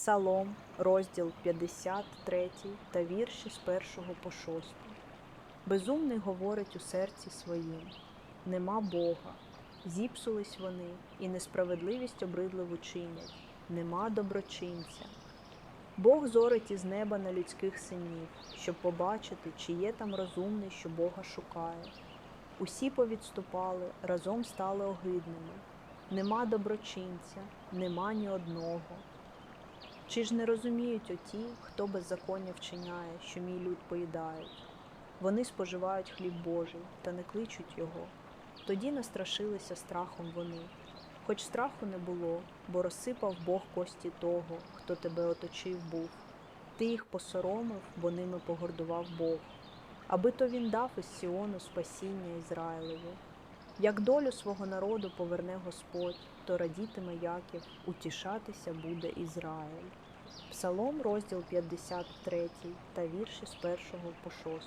Псалом, розділ 53 та вірші з 1 по 6. Безумний говорить у серці своїм: Нема Бога. Зіпсулись вони, і несправедливість обридливу чинять, нема доброчинця. Бог зорить із неба на людських синів, щоб побачити, чи є там розумний, що Бога шукає. Усі повідступали, разом стали огидними. Нема доброчинця, нема ні одного. Чи ж не розуміють оті, хто беззаконня вчиняє, що мій люд поїдають? Вони споживають хліб Божий та не кличуть його. Тоді настрашилися страхом вони. Хоч страху не було, бо розсипав Бог кості того, хто тебе оточив був. Ти їх посоромив, бо ними погордував Бог. Аби то він дав із Сіону спасіння Ізраїлеві. Як долю свого народу поверне Господь, то радітиме Яків, утішатися буде Ізраїль. Псалом, розділ 53 та вірші з 1 по 6.